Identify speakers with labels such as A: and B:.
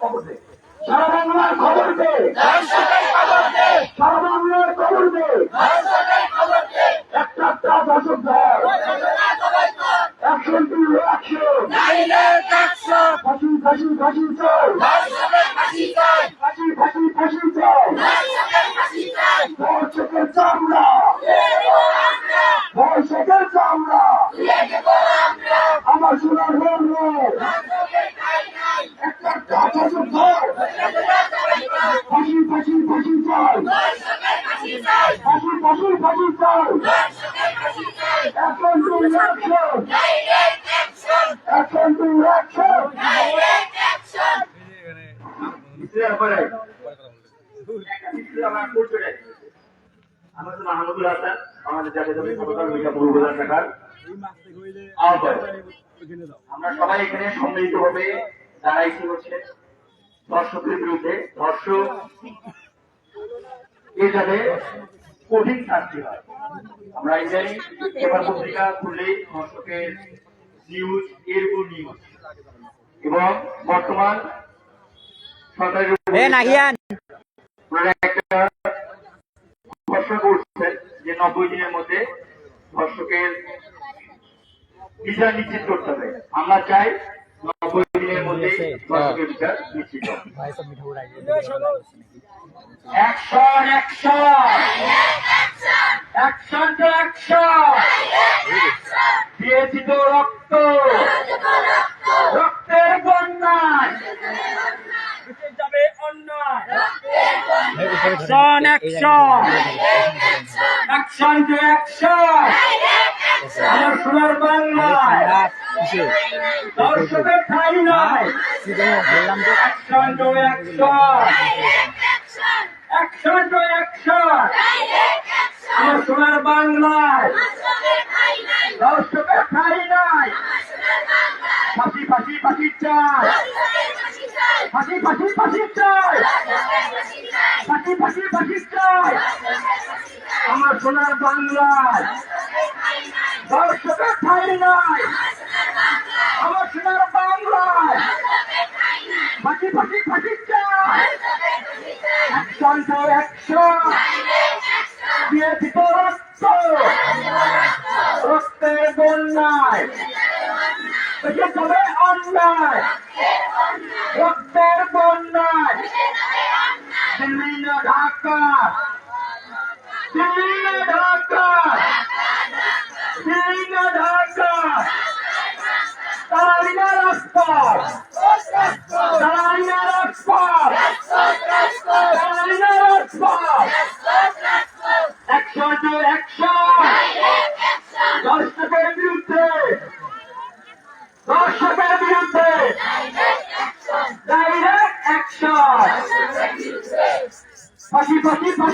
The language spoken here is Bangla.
A: খবর দে। সারা বাংলার খবর দে। সারা বাংলার খবর দে। একটা একটা দর্শক ধর। অ্যাকশন টু অ্যাকশন ফাঁসি ফাঁসি ফাঁসি চল ফাঁসি ফাঁসি ফাঁসি চল দর্শকের চামড়া। দর্শকের চামড়া। আমার। সোনার একটা টু অ্যাকশন আমাদের মাহমুদুল হাসান আমাদের জাতীয় সরকার মিডিয়া পূর্বদান শাখার আহ্বায়ক আমরা সবাই এখানে সম্মিলিত ভাবে দাঁড়াইছি হচ্ছে ধর্ষকের বিরুদ্ধে ধর্ষক এ যাতে কঠিন শাস্তি হয়। আমরা এই জানি এবার পত্রিকা খুললে ধর্ষকের নিউজ এর উপর নিউজ এবং বর্তমান সরকারের ওনারা একটা ঘোষণা করছেন যে নব্বই দিনের মধ্যে ধর্ষকের বিচার নিশ্চিত করতে হবে। আমরা চাই নব্বই দিনের মধ্যে ধর্ষকের বিচার নিশ্চিত হবে action action action to action দিয়েছি তো রক্ত রক্তের বন্যায় যাবে অন্যায় action action action to action আমার সোনার বাংলায় আমার সোনার বাংলায়। দর্শকের ঠাই নাই। ফাঁসি ফাঁসি ফাঁসি চাই ফাঁসি ফাঁসি ফাঁসি চাই ফাঁসি ফাঁসি ফাঁসি চাই আমার সোনার বাংলায়। দর্শকের ঠাই নাই আমার সোনার বাংলায় ফাঁসি ফাঁসি ফাঁসি অ্যাকশন টু অ্যাকশন দিয়ে দিত রক্ত। রক্তের বন্যায়। বেঁচে যাবে অন্যায়। রক্তের বন্যায়। দিল্লি ঢাকা। দিল্লি না ঢাকা। দিল্লি ঢাকা। না রাজপথ অ্যাকশন টু অ্যাকশন দর্শকের বিরুদ্ধে দর্শকের বিরুদ্ধে ডাইরেক্ট অ্যাকশন ফাঁসি ফাঁসি ফাঁসি